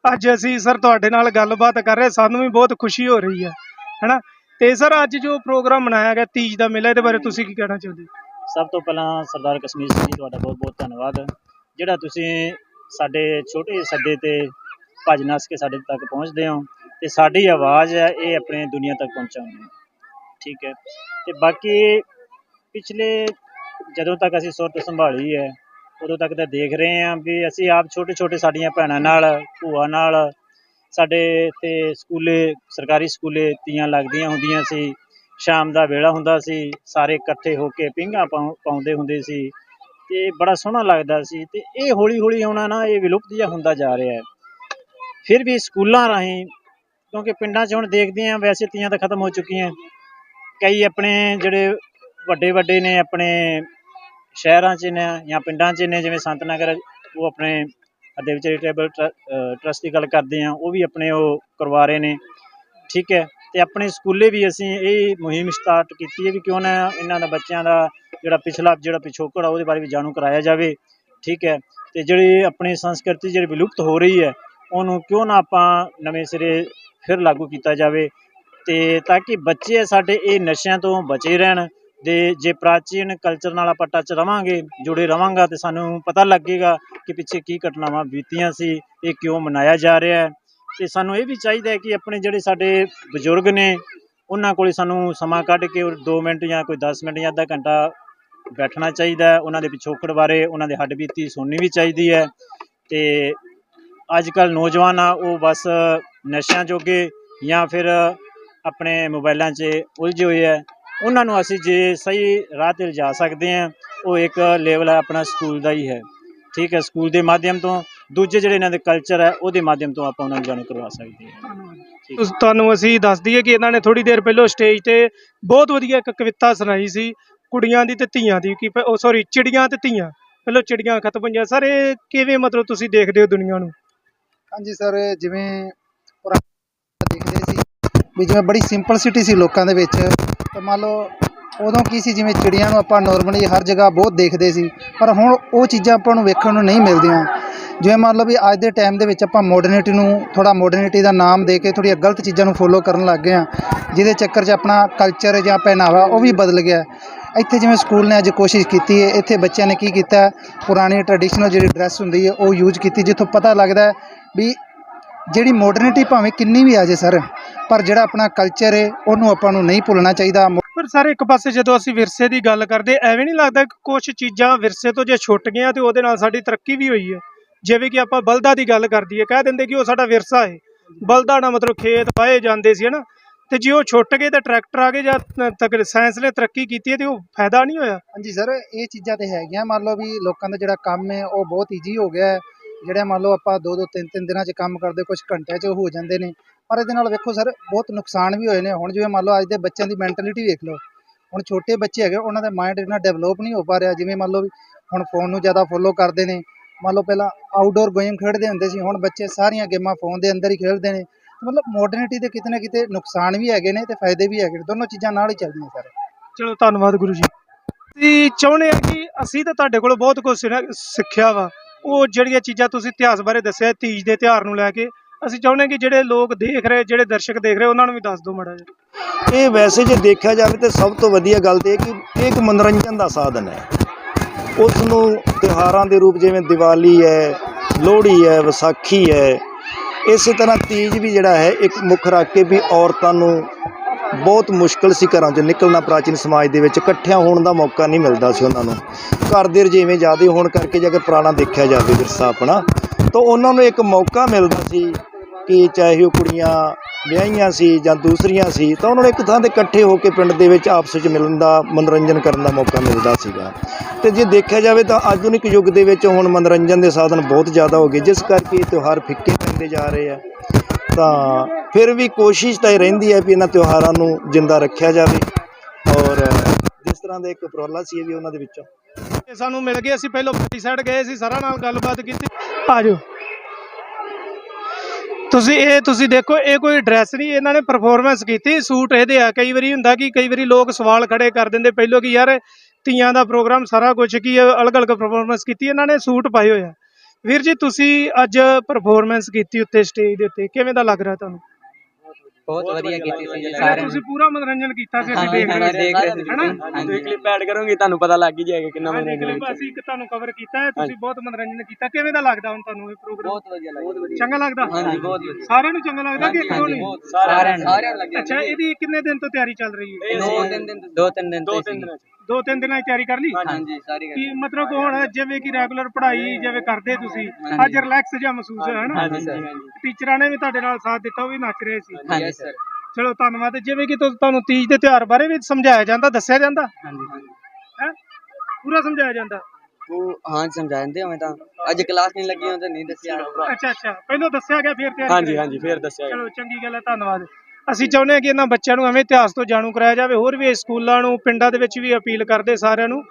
ਅੱਜ ਅਸੀਂ ਸਰ ਤੁਹਾਡੇ ਨਾਲ ਗੱਲਬਾਤ ਕਰ ਰਹੇ ਸਾਨੂੰ ਵੀ ਬਹੁਤ ਖੁਸ਼ੀ ਹੋ ਰਹੀ ਹੈ ਹੈਨਾ? ਤੇ ਸਰ ਅੱਜ ਜੋ ਪ੍ਰੋਗਰਾਮ ਮਨਾਇਆ ਗਿਆ ਤੀਜ ਦਾ ਮੇਲਾ ਇਹਦੇ ਬਾਰੇ ਤੁਸੀਂ ਕੀ ਕਹਿਣਾ ਚਾਹੁੰਦੇ ਸਭ ਤੋਂ ਪਹਿਲਾਂ ਸਰਦਾਰ ਕਸ਼ਮੀਰ ਸਿੰਘ ਜੀ ਤੁਹਾਡਾ ਬਹੁਤ ਬਹੁਤ ਧੰਨਵਾਦ। ਜਿਹੜਾ ਤੁਸੀਂ ਸਾਡੇ ਛੋਟੇ ਸੱਦੇ ਤੇ ਭੱਜ ਨੱਸ ਕੇ ਸਾਡੇ ਤੱਕ ਪਹੁੰਚਦੇ ਹੋ ਤੇ ਸਾਡੀ ਆਵਾਜ਼ ਹੈ ਇਹ ਆਪਣੇ ਦੁਨੀਆ ਤੱਕ ਪਹੁੰਚਾਉਂਦੇ ਹੋ। ਠੀਕ ਹੈ। ਤੇ ਬਾਕੀ ਪਿਛਲੇ ਜਦੋਂ ਤੱਕ ਅਸੀਂ ਸੁਰਤ ਸੰਭਾਲੀ ਹੈ ਉਦੋਂ ਤੱਕ ਤਾਂ ਦੇਖ ਰਹੇ ਹਾਂ ਵੀ ਅਸੀਂ ਆਪ ਛੋਟੇ ਛੋਟੇ ਸਾਡੀਆਂ ਭੈਣਾਂ ਨਾਲ, ਭੂਆ ਨਾਲ, ਸਾਡੇ ਤੇ ਸਕੂਲੇ, ਸਰਕਾਰੀ ਸਕੂਲੇ ਤੀਆਂ ਲੱਗਦੀਆਂ ਹੁੰਦੀਆਂ ਸੀ। ਸ਼ਾਮ ਦਾ ਵੇਲਾ ਹੁੰਦਾ ਸੀ, ਸਾਰੇ ਇਕੱਠੇ ਹੋ ਕੇ ਪੀਂਘਾਂ ਪਾਉ- ਪਾਉਂਦੇ ਹੁੰਦੇ ਸੀ। ਤੇ ਬੜਾ ਸੋਹਣਾ ਲੱਗਦਾ ਸੀ ਤੇ ਇਹ ਹੌਲੀ ਹੌਲੀ ਆਉਣਾ ਨਾ, ਇਹ ਵਿਲੁਪਤ ਜਿਹਾ ਹੁੰਦਾ ਜਾ ਰਿਹਾ ਹੈ। ਫਿਰ ਵੀ ਸਕੂਲਾਂ ਰਾਹੀਂ, ਕਿਉਂਕਿ ਪਿੰਡਾਂ 'ਚ ਹੁਣ ਦੇਖਦੇ ਹਾਂ, ਵੈਸੇ ਤੀਆਂ ਤਾਂ ਖਤਮ ਹੋ ਚੁੱਕੀਆਂ। ਕਈ ਆਪਣੇ ਜਿਹੜੇ ਵੱਡੇ ਵੱਡੇ ਨੇ, ਆਪਣੇ ਸ਼ਹਿਰਾਂ 'ਚ ਨੇ ਜਾਂ ਪਿੰਡਾਂ 'ਚ ਨੇ, ਜਿਵੇਂ ਸੰਤ ਨਗਰ, ਉਹ ਆਪਣੇ ਦੇਵ ਚੈਰੀਟੇਬਲ ਟਰਸਟ ਦੀ ਗੱਲ ਕਰਦੇ ਆ, ਉਹ ਵੀ ਆਪਣੇ ਉਹ ਕਰਵਾ ਰਹੇ ਨੇ। ਠੀਕ ਹੈ, ਤੇ ਆਪਣੇ ਸਕੂਲੇ ਵੀ ਅਸੀਂ ਇਹ ਮੁਹਿੰਮ ਸਟਾਰਟ ਕੀਤੀ ਹੈ ਵੀ ਕਿਉਂ ਨਾ ਇਹਨਾਂ ਦਾ ਬੱਚਿਆਂ ਦਾ ਜਿਹੜਾ ਪਿਛਲਾ, ਜਿਹੜਾ ਪਿਛੋਕੜ ਆ, ਉਹਦੇ ਬਾਰੇ ਵੀ ਜਾਣੂ ਕਰਾਇਆ ਜਾਵੇ। ਠੀਕ ਹੈ, ਤੇ ਜਿਹੜੀ ਆਪਣੀ ਸੰਸਕ੍ਰਿਤੀ ਜਿਹੜੀ ਵਿਲੁਪਤ ਹੋ ਰਹੀ ਹੈ, ਉਹਨੂੰ ਕਿਉਂ ਨਾ ਆਪਾਂ ਨਵੇਂ ਸਿਰੇ ਫਿਰ ਲਾਗੂ ਕੀਤਾ ਜਾਵੇ, ਤੇ ਤਾਂ ਕਿ ਬੱਚੇ ਸਾਡੇ ਇਹ ਨਸ਼ਿਆਂ ਤੋਂ ਬਚੇ ਰਹਿਣ। ਦੇ ਜੇ ਪ੍ਰਾਚੀਨ ਕਲਚਰ ਨਾਲ ਆਪਾਂ ਟੱਚ ਰਵਾਂਗੇ, ਜੁੜੇ ਰਵਾਂਗਾ ਤੇ ਸਾਨੂੰ ਪਤਾ ਲੱਗੇਗਾ ਕਿ ਪਿੱਛੇ ਕੀ ਘਟਨਾਵਾਂ ਬੀਤੀਆਂ ਸੀ, ਇਹ ਕਿਉਂ ਮਨਾਇਆ ਜਾ ਰਿਹਾ ਹੈ। ਤੇ ਸਾਨੂੰ ਇਹ ਵੀ ਚਾਹੀਦਾ ਹੈ ਕਿ ਆਪਣੇ ਜਿਹੜੇ ਸਾਡੇ ਬਜ਼ੁਰਗ ਨੇ, ਉਹਨਾਂ ਕੋਲੇ ਸਾਨੂੰ ਸਮਾਂ ਕੱਢ ਕੇ 2 ਮਿੰਟ ਜਾਂ ਕੋਈ 10 ਮਿੰਟ ਜਾਂ ਅੱਧਾ ਘੰਟਾ ਬੈਠਣਾ ਚਾਹੀਦਾ ਉਹਨਾਂ ਦੇ ਪਿਛੋਕੜ ਬਾਰੇ, ਉਹਨਾਂ ਦੇ ਹੱਡ ਬੀਤੀ ਸੁਣਨੀ ਵੀ ਚਾਹੀਦੀ ਹੈ। ਤੇ ਅੱਜ ਕੱਲ ਨੌਜਵਾਨ ਆ ਉਹ ਬਸ ਨਸ਼ਿਆਂ ਜੋਗੇ ਜਾਂ ਫਿਰ ਆਪਣੇ ਮੋਬਾਈਲਾਂ 'ਚ ਉਲਝੇ ਹੋਏ ਹੈ। ਉਹਨਾਂ ਨੂੰ ਅਸੀਂ ਜੇ ਸਹੀ ਰਾਹ ਤੇ ਲਿਜਾ ਸਕਦੇ ਹਾਂ ਉਹ ਇੱਕ ਲੈਵਲ ਹੈ ਆਪਣਾ ਸਕੂਲ ਦਾ ਹੀ ਹੈ। ਠੀਕ ਹੈ ਸਕੂਲ ਦੇ ਮਾਧਿਅਮ ਤੋਂ। ਦੂਜੇ ਜਿਹੜੇ ਇਹਨਾਂ ਦੇ ਕਲਚਰ ਹੈ ਉਹਦੇ ਮਾਧਿਅਮ ਤੋਂ ਆਪਾਂ ਉਹਨਾਂ ਨੂੰ ਜਾਣੂ ਕਰਵਾ ਸਕਦੇ ਹਾਂ। ਤੁਹਾਨੂੰ ਅਸੀਂ ਦੱਸ ਦਈਏ ਕਿ ਇਹਨਾਂ ਨੇ ਥੋੜੀ ਦੇਰ ਪਹਿਲਾਂ ਸਟੇਜ ਤੇ ਬਹੁਤ ਵਧੀਆ ਇੱਕ ਕਵਿਤਾ ਸੁਣਾਈ ਸੀ ਕੁੜੀਆਂ ਦੀ ਤੇ ਧੀਆਂ ਦੀ ਕਿ ਉਹ ਸੌਰੀ ਚਿੜੀਆਂ ਤੇ ਧੀਆਂ। ਪਹਿਲਾਂ ਚਿੜੀਆਂ ਖਤਮ ਹੋਈਆਂ। ਸਰ ਇਹ ਕਿਵੇਂ ਮਤਲਬ ਤੁਸੀਂ ਦੇਖਦੇ ਹੋ ਦੁਨੀਆ ਨੂੰ? ਹਾਂਜੀ ਸਰ ਜਿਵੇਂ ਪੁਰਾਣੇ ਦੇਖਦੇ ਸੀ ਵੀ ਜਿਵੇਂ ਬੜੀ ਸਿੰਪਲਸਿਟੀ ਸੀ ਲੋਕਾਂ ਦੇ ਵਿੱਚ। ਤੇ ਮੰਨ ਲਓ ਉਦੋਂ ਕੀ ਸੀ, ਜਿਵੇਂ ਚਿੜੀਆਂ ਨੂੰ ਆਪਾਂ ਨਾਰਮਲੀ ਹਰ ਜਗ੍ਹਾ ਬਹੁਤ ਦੇਖਦੇ ਸੀ, ਪਰ ਹੁਣ ਉਹ ਚੀਜ਼ਾਂ ਆਪਾਂ ਨੂੰ ਵੇਖਣ ਨੂੰ ਨਹੀਂ ਮਿਲਦੀਆਂ। ਜਿਵੇਂ ਮੰਨ ਲਓ ਵੀ ਅੱਜ ਦੇ ਟਾਈਮ ਦੇ ਵਿੱਚ ਆਪਾਂ ਮਾਡਰਨਿਟੀ ਨੂੰ ਥੋੜਾ ਮਾਡਰਨਿਟੀ ਦਾ ਨਾਮ ਦੇ ਕੇ ਥੋੜ੍ਹੀਆਂ ਗਲਤ ਚੀਜ਼ਾਂ ਨੂੰ ਫੋਲੋ ਕਰਨ ਲੱਗ ਗਏ ਆ ਜਿਹਦੇ ਚੱਕਰ 'ਚ ਆਪਣਾ ਕਲਚਰ ਜਾਂ ਪਹਿਨਾਵਾ ਉਹ ਵੀ ਬਦਲ ਗਿਆ। ਇੱਥੇ ਜਿਵੇਂ ਸਕੂਲ ਨੇ ਅੱਜ ਕੋਸ਼ਿਸ਼ ਕੀਤੀ ਹੈ, ਇੱਥੇ ਬੱਚਿਆਂ ਨੇ ਕੀ ਕੀਤਾ ਪੁਰਾਣੀ ਟ੍ਰੈਡੀਸ਼ਨਲ ਜਿਹੜੀ ਡਰੈਸ ਹੁੰਦੀ ਹੈ, ਉਹ ਯੂਜ਼ ਕੀਤੀ, ਜਿੱਥੋਂ ਪਤਾ ਲੱਗਦਾ ਵੀ ਜਿਹੜੀ ਮਾਡਰਨਿਟੀ ਭਾਵੇਂ ਕਿੰਨੀ ਵੀ ਆ ਜੇ ਸਰ ਪਰ ਜਿਹੜਾ ਆਪਣਾ ਕਲਚਰ ਹੈ ਉਹਨੂੰ ਆਪਾਂ ਨੂੰ ਨਹੀਂ ਭੁੱਲਣਾ ਚਾਹੀਦਾ। ਪਰ ਸਰ ਇੱਕ ਪਾਸੇ ਜਦੋਂ ਅਸੀਂ ਵਿਰਸੇ ਦੀ ਗੱਲ ਕਰਦੇ ਐਵੇਂ ਨਹੀਂ ਲੱਗਦਾ ਕਿ ਕੁਝ ਚੀਜ਼ਾਂ ਵਿਰਸੇ ਤੋਂ ਜੇ ਛੁੱਟ ਗਈਆਂ ਤੇ ਉਹਦੇ ਨਾਲ ਸਾਡੀ ਤਰੱਕੀ ਵੀ ਹੋਈ ਹੈ। ਜਿਵੇਂ ਕਿ ਆਪਾਂ ਬਲਦਾਂ ਦੀ ਗੱਲ ਕਰਦੀ ਹੈ ਕਹਿ ਦਿੰਦੇ ਕਿ ਉਹ ਸਾਡਾ ਵਿਰਸਾ ਹੈ। ਬਲਦਾਂ ਨਾਲ ਮਤਲਬ ਖੇਤ ਵਾਹੇ ਜਾਂਦੇ ਸੀ ਹਨਾ? ਤੇ ਜੇ ਉਹ ਛੁੱਟ ਗਏ ਤੇ ਟਰੈਕਟਰ ਆ ਗਏ ਜਾਂ ਤੱਕ ਸਾਇੰਸ ਨੇ ਤਰੱਕੀ ਕੀਤੀ ਹੈ ਤੇ ਉਹ ਫਾਇਦਾ ਨਹੀਂ ਹੋਇਆ। ਹਾਂਜੀ ਸਰ ਇਹ ਚੀਜ਼ਾਂ ਤੇ ਹੈਗੀਆਂ। ਮੰਨ ਲਓ ਵੀ ਲੋਕਾਂ ਦਾ ਜਿਹੜਾ ਕੰਮ ਹੈ ਉਹ ਬਹੁਤ ਈਜ਼ੀ ਹੋ ਗਿਆ ਹੈ। ਜਿਹੜੇ ਮੰਨ ਲਓ ਆਪਾਂ ਦੋ ਦੋ ਤਿੰਨ ਤਿੰਨ ਦਿਨਾਂ 'ਚ ਕੰਮ ਕਰਦੇ ਕੁਝ ਘੰਟਿਆਂ 'ਚ ਹੋ ਜਾਂਦੇ ਨੇ। ਪਰ ਇਹਦੇ ਨਾਲ ਵੇਖੋ ਸਰ, ਬਹੁਤ ਨੁਕਸਾਨ ਵੀ ਹੋਏ ਨੇ। ਹੁਣ ਜਿਵੇਂ ਮੰਨ ਲਓ ਅੱਜ ਦੇ ਬੱਚਿਆਂ ਦੀ ਮੈਂਟੈਲਿਟੀ ਵੇਖ ਲਓ। ਹੁਣ ਛੋਟੇ ਬੱਚੇ ਹੈਗੇ, ਉਹਨਾਂ ਦਾ ਮਾਈਂਡ ਇੰਨਾ ਡਿਵੈਲਪ ਨਹੀਂ ਹੋ ਪਾ ਰਿਹਾ। ਜਿਵੇਂ ਮੰਨ ਲਓ ਹੁਣ ਫੋਨ ਨੂੰ ਜ਼ਿਆਦਾ ਫੋਲੋ ਕਰਦੇ ਨੇ। ਮੰਨ ਲਓ ਪਹਿਲਾਂ ਆਊਟਡੋਰ ਗੇਮ ਖੇਡਦੇ ਹੁੰਦੇ ਸੀ, ਹੁਣ ਬੱਚੇ ਸਾਰੀਆਂ ਗੇਮਾਂ ਫੋਨ ਦੇ ਅੰਦਰ ਹੀ ਖੇਡਦੇ ਨੇ। ਮਤਲਬ ਮਾਡਰਨਿਟੀ ਦੇ ਕਿਤੇ ਨਾ ਕਿਤੇ ਨੁਕਸਾਨ ਵੀ ਹੈਗੇ ਨੇ ਤੇ ਫਾਇਦੇ ਵੀ ਹੈਗੇ ਨੇ। ਦੋਨੋਂ ਚੀਜ਼ਾਂ ਨਾਲ ਹੀ ਚੱਲਦੀਆਂ ਸਰ। ਚਲੋ, ਧੰਨਵਾਦ ਗੁਰੂ ਜੀ। ਅਸੀਂ ਚਾਹੁੰਦੇ ਆ ਕਿ ਅਸੀਂ ਤਾਂ ਤੁਹਾਡੇ ਕੋਲੋਂ ਬਹੁਤ ਕੁਝ ਸਿੱਖਿਆ ਵਾ। ਉਹ ਜਿਹੜੀਆਂ ਚੀਜ਼ਾਂ ਤੁਸੀਂ ਇਤਿਹਾਸ ਬਾਰੇ ਦੱਸਿਆ ਤੀਜ ਦੇ ਤਿਉਹਾਰ ਨੂੰ ਲੈ ਕੇ ਅਸੀਂ ਚਾਹੁੰਦੇ ਹਾਂ ਕਿ ਜਿਹੜੇ ਲੋਕ ਦੇਖ ਰਹੇ, ਜਿਹੜੇ ਦਰਸ਼ਕ ਦੇਖ ਰਹੇ, ਉਹਨਾਂ ਨੂੰ ਵੀ ਦੱਸ ਦਿਓ ਮਾੜਾ ਜਿਹਾ। ਇਹ ਵੈਸੇ ਜੇ ਦੇਖਿਆ ਜਾਵੇ ਤਾਂ ਸਭ ਤੋਂ ਵਧੀਆ ਗੱਲ ਤੇ ਇਹ ਕਿ ਇਹ ਇੱਕ ਮਨੋਰੰਜਨ ਦਾ ਸਾਧਨ ਹੈ। ਉਸ ਨੂੰ ਤਿਉਹਾਰਾਂ ਦੇ ਰੂਪ ਜਿਵੇਂ ਦੀਵਾਲੀ ਹੈ, ਲੋਹੜੀ ਹੈ, ਵਿਸਾਖੀ ਹੈ, ਇਸੇ ਤਰ੍ਹਾਂ ਤੀਜ ਵੀ ਜਿਹੜਾ ਹੈ, ਇੱਕ ਮੁੱਖ ਰੱਖ ਕੇ ਵੀ ਔਰਤਾਂ ਨੂੰ ਬਹੁਤ ਮੁਸ਼ਕਲ ਸੀ ਘਰਾਂ 'ਚੋਂ ਨਿਕਲਣਾ ਪ੍ਰਾਚੀਨ ਸਮਾਜ ਦੇ ਵਿੱਚ, ਇਕੱਠਿਆਂ ਹੋਣ ਦਾ ਮੌਕਾ ਨਹੀਂ ਮਿਲਦਾ ਸੀ ਉਹਨਾਂ ਨੂੰ। ਘਰ ਦੇ ਰਜੇਵੇਂ ਜ਼ਿਆਦਾ ਹੋਣ ਕਰਕੇ ਜੇ ਅਗਰ ਪੁਰਾਣਾ ਦੇਖਿਆ ਜਾਵੇ ਵਿਰਸਾ ਆਪਣਾ, ਤਾਂ ਉਹਨਾਂ ਨੂੰ ਇੱਕ ਮੌਕਾ ਮਿਲਦਾ ਸੀ ਕਿ ਚਾਹੇ ਉਹ ਕੁੜੀਆਂ ਵਿਆਹੀਆਂ ਸੀ ਜਾਂ ਦੂਸਰੀਆਂ ਸੀ ਤਾਂ ਉਹਨਾਂ ਨੂੰ ਇੱਕ ਥਾਂ ਤੇ ਇਕੱਠੇ ਹੋ ਕੇ ਪਿੰਡ ਦੇ ਵਿੱਚ ਆਪਸ ਵਿੱਚ ਮਿਲਣ ਦਾ ਮਨੋਰੰਜਨ ਕਰਨ ਦਾ ਮੌਕਾ ਮਿਲਦਾ ਸੀਗਾ। ਤੇ ਜੇ ਦੇਖਿਆ ਜਾਵੇ ਤਾਂ ਆਧੁਨਿਕ ਯੁੱਗ ਦੇ ਵਿੱਚ ਹੁਣ ਮਨੋਰੰਜਨ ਦੇ ਸਾਧਨ ਬਹੁਤ ਜ਼ਿਆਦਾ ਹੋ ਗਏ ਜਿਸ ਕਰਕੇ ਇਹ ਤਿਉਹਾਰ ਫਿੱਕੇ ਪੈਂਦੇ ਜਾ ਰਹੇ ਆ। ਤਾਂ ਫਿਰ ਵੀ ਕੋਸ਼ਿਸ਼ ਤਾਂ ਇਹ ਰਹਿੰਦੀ ਹੈ ਵੀ ਇਹਨਾਂ ਤਿਉਹਾਰਾਂ ਨੂੰ ਜਿੰਦਾ ਰੱਖਿਆ ਜਾਵੇ। ਔਰ ਜਿਸ ਤਰ੍ਹਾਂ ਦਾ ਇੱਕ ਉਪਰਾਲਾ ਸੀ ਇਹ ਵੀ ਉਹਨਾਂ ਦੇ ਵਿੱਚੋਂ। ਸਾਨੂੰ ਮਿਲ ਗਏ ਅਸੀਂ ਪਹਿਲਾਂ ਪਾਰਟੀ ਸਾਈਡ ਗਏ ਸੀ ਸਾਰਾ ਨਾਲ ਗੱਲਬਾਤ ਕੀਤੀ। ਆ ਜਾਓ। ਤੁਸੀਂ ਇਹ ਤੁਸੀਂ ਦੇਖੋ, ਇਹ ਕੋਈ ਡਰੈਸ ਨਹੀਂ, ਇਹਨਾਂ ਨੇ ਪਰਫਾਰਮੈਂਸ ਕੀਤੀ, ਸੂਟ ਇਹਦੇ ਆ, ਕਈ ਵਾਰੀ ਹੁੰਦਾ ਕਿ ਕਈ ਵਾਰੀ ਲੋਕ ਸਵਾਲ ਖੜੇ ਕਰ ਦਿੰਦੇ ਪਹਿਲਾਂ ਕਿ ਯਾਰ ਧੀਆਂ ਦਾ ਪ੍ਰੋਗਰਾਮ ਸਾਰਾ ਕੁਝ ਕੀ ਅਲੱਗ-ਅਲੱਗ ਪਰਫਾਰਮੈਂਸ ਕੀਤੀ, ਇਹਨਾਂ ਨੇ ਸੂਟ ਪਾਏ ਹੋਏ ਆ। ਵੀਰ ਜੀ, ਤੁਸੀਂ ਅੱਜ ਪਰਫਾਰਮੈਂਸ ਕੀਤੀ ਉੱਤੇ ਸਟੇਜ ਦੇ ਉੱਤੇ, ਕਿਵੇਂ ਦਾ ਲੱਗ ਰਿਹਾ ਤੁਹਾਨੂੰ? ਬਹੁਤ ਵਧੀਆ ਕੀਤੀ ਸੀ ਜੀ ਸਾਰਿਆਂ ਤੁਸੀਂ ਪੂਰਾ ਮਨੋਰੰਜਨ ਕੀਤਾ ਸੀ ਅਸੀਂ ਦੇਖ ਰਹੇ ਸੀ ਹਨਾ? ਤੁਸੀਂ ਕਲਿੱਪ ਐਡ ਕਰੋਗੇ ਤੁਹਾਨੂੰ ਪਤਾ ਲੱਗ ਹੀ ਜਾਏਗਾ ਕਿੰਨਾ ਮਨੋਰੰਜਨ ਕਲਿੱਪ ਅਸੀਂ ਇੱਕ ਤੁਹਾਨੂੰ ਕਵਰ ਕੀਤਾ ਹੈ ਤੁਸੀਂ ਬਹੁਤ ਮਨੋਰੰਜਨ ਕੀਤਾ। ਕਿਵੇਂ ਦਾ ਲੱਗਦਾ ਹੁਣ ਤੁਹਾਨੂੰ ਇਹ ਪ੍ਰੋਗਰਾਮ ਬਹੁਤ ਵਧੀਆ ਲੱਗਿਆ ਚੰਗਾ ਲੱਗਦਾ? ਹਾਂਜੀ ਬਹੁਤ ਵਧੀਆ। ਸਾਰਿਆਂ ਨੂੰ ਚੰਗਾ ਲੱਗਦਾ ਕਿ ਇੱਕ ਦੋ ਨਹੀਂ? ਸਾਰਿਆਂ ਨੂੰ। ਸਾਰਿਆਂ ਨੂੰ। ਲੱਗਿਆ। ਅੱਛਾ ਇਹਦੀ ਕਿੰਨੇ ਦਿਨ ਤੋਂ ਤਿਆਰੀ ਚੱਲ ਰਹੀ ਹੈ? ਦੋ ਤਿੰਨ ਦਿਨ ਦੋ ਤਿੰਨ ਦਿਨ ਦੋ ਤੋਂ ਤਿੰਨ ਸੀ। ਦਿਨਾਂ ਚ। ਦੋ ਤਿੰਨ ਦਿਨਾਂ ਦੀ ਤਿਆਰੀ ਕਰ ਲਈ? ਹਾਂਜੀ ਸਾਰੀ ਗੱਲ ਕੀ ਮਤਲਬ ਹੁਣ ਜਿਵੇਂ ਕਿ ਰੈਗੂਲਰ ਪੜ੍ਹਾਈ ਜਿਵੇਂ ਕਰਦੇ ਤੁਸੀਂ ਅੱਜ ਰਿਲੈਕਸ ਜਿਹਾ ਮਹਿਸੂਸ ਹੋਇਆ ਨਾ ਹਾਂਜੀ ਸਰ ਟੀਚਰਾਂ ਨੇ ਵੀ ਤੁਹਾਡੇ ਨਾਲ ਸਾਥ ਦਿੱਤਾ ਉਹ ਵੀ ਨੱਚ ਰਹੇ ਸੀ। ਹਾਂਜੀ ਸਰ ਚਲੋ ਧੰਨਵਾਦ। ਜਿਵੇਂ ਕਿ ਤੁਸ- ਤੁਹਾਨੂੰ ਤੀਜ ਦੇ ਤਿਉਹਾਰ ਬਾਰੇ ਵੀ ਸਮਝਾਇਆ ਜਾਂਦਾ ਦੱਸਿਆ ਜਾਂਦਾ? ਹਾਂਜੀ ਹੈ? ਪੂਰਾ ਸਮਝਾਇਆ ਜਾਂਦਾ? ਉਹ ਹਾਂ ਸਮਝਾਉਂਦੇ ਹੋਵੇਂ ਤਾਂ। ਅੱਜ ਕਲਾਸ ਨਹੀਂ ਲੱਗੀ ਹੋਂ ਤਾਂ ਨਹੀਂ ਦੱਸਿਆ। ਅੱਛਾ ਅੱਛਾ। ਪਹਿਲਾਂ ਦੱਸਿਆ ਗਿਆ ਫਿਰ ਤਿਆਰੀ ਹਾਂਜੀ ਕਰਾਈ। ਹਾਂਜੀ ਫੇਰ ਦੱਸਿਆ ਚਲੋ ਚੰਗੀ ਗੱਲ ਹੈ ਧੰਨਵਾਦ। ਅਸੀਂ ਚਾਹੁੰਦੇ ਹਾਂ ਕਿ ਇਹਨਾਂ ਬੱਚਿਆਂ ਨੂੰ ਐਵੇਂ ਇਤਿਹਾਸ ਤੋਂ ਜਾਣੂ ਕਰਾਇਆ ਜਾਵੇ। ਹੋਰ ਵੀ ਸਕੂਲਾਂ ਨੂੰ ਪਿੰਡਾਂ ਦੇ ਵਿੱਚ ਵੀ ਅਪੀਲ ਕਰਦੇ ਸਾਰਿਆਂ ਨੂੰ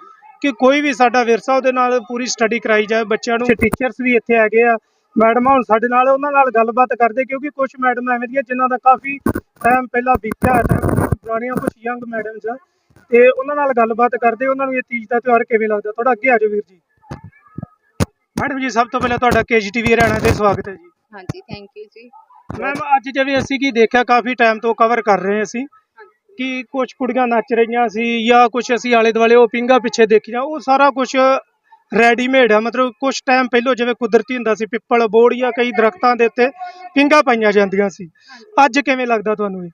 ਕਿ ਕੋਈ ਵੀ ਸਾਡਾ ਵਿਰਸਾ ਉਹਦੇ ਨਾਲ ਪੂਰੀ ਸਟੱਡੀ ਕਰਾਈ ਜਾਵੇ ਬੱਚਿਆਂ ਨੂੰ। ਟੀਚਰਸ ਵੀ ਇੱਥੇ ਹੈਗੇ ਆ। ਮੈਡਮਾਂ ਹੁਣ ਸਾਡੇ ਨਾਲ ਉਹਨਾਂ ਨਾਲ ਗੱਲਬਾਤ ਕਰਦੇ ਕਿਉਂਕਿ ਕੁਝ ਮੈਡਮ ਐਵੇਂ ਦੀਆਂ ਜਿਨ੍ਹਾਂ ਦਾ ਕਾਫੀ ਟਾਈਮ ਪਹਿਲਾਂ ਬੀਤਿਆ ਹੈ ਪੁਰਾਣੀਆਂ ਕੁਝ ਯੰਗ ਮੈਡਮਸ ਆ ਤੇ ਉਹਨਾਂ ਨਾਲ ਗੱਲਬਾਤ ਕਰਦੇ ਉਹਨਾਂ ਨੂੰ ਇਹ ਤੀਜ ਦਾ ਤਿਉਹਾਰ ਕਿਵੇਂ ਲੱਗਦਾ? ਥੋੜਾ ਅੱਗੇ ਆ ਜਾਓ ਵੀਰ ਜੀ। ਮੈਡਮ ਜੀ ਸਭ ਤੋਂ ਪਹਿਲਾਂ ਤੁਹਾਡਾ ਕੇਜੀਟੀਵੀ ਹਰਿਆਣਾ ਤੇ ਸਵਾਗਤ ਹੈ ਜੀ। ਹਾਂਜੀ ਥੈਂਕ ਯੂ ਜੀ। ਮੈਮ ਅੱਜ ਜਿਵੇਂ ਅਸੀਂ ਕੀ ਦੇਖਿਆ, ਕਾਫੀ ਟਾਈਮ ਤੋਂ ਕਵਰ ਕਰ ਰਹੇ ਅਸੀਂ ਕਿ ਕੁਝ ਕੁੜੀਆਂ ਨੱਚ ਰਹੀਆਂ ਸੀ ਜਾਂ ਕੁਝ ਅਸੀਂ ਆਲੇ ਦੁਆਲੇ ਉਹ ਪਿੰਗਾ ਪਿੱਛੇ ਦੇਖੀਆਂ, ਉਹ ਸਾਰਾ ਕੁਝ ਰੈਡੀਮੇਡ ਆ। ਮਤਲਬ ਕੁਝ ਟਾਈਮ ਪਹਿਲਾਂ ਜਿਵੇਂ ਕੁਦਰਤੀ ਹੁੰਦਾ ਸੀ, ਪਿੱਪਲ ਬੋੜ ਜਾਂ ਕਈ ਦਰਖਤਾਂ ਦੇ ਉੱਤੇ ਪਿੰਗਾ ਪਾਈਆਂ ਜਾਂਦੀਆਂ ਸੀ। ਅੱਜ ਕਿਵੇਂ ਲੱਗਦਾ ਤੁਹਾਨੂੰ ਇਹ?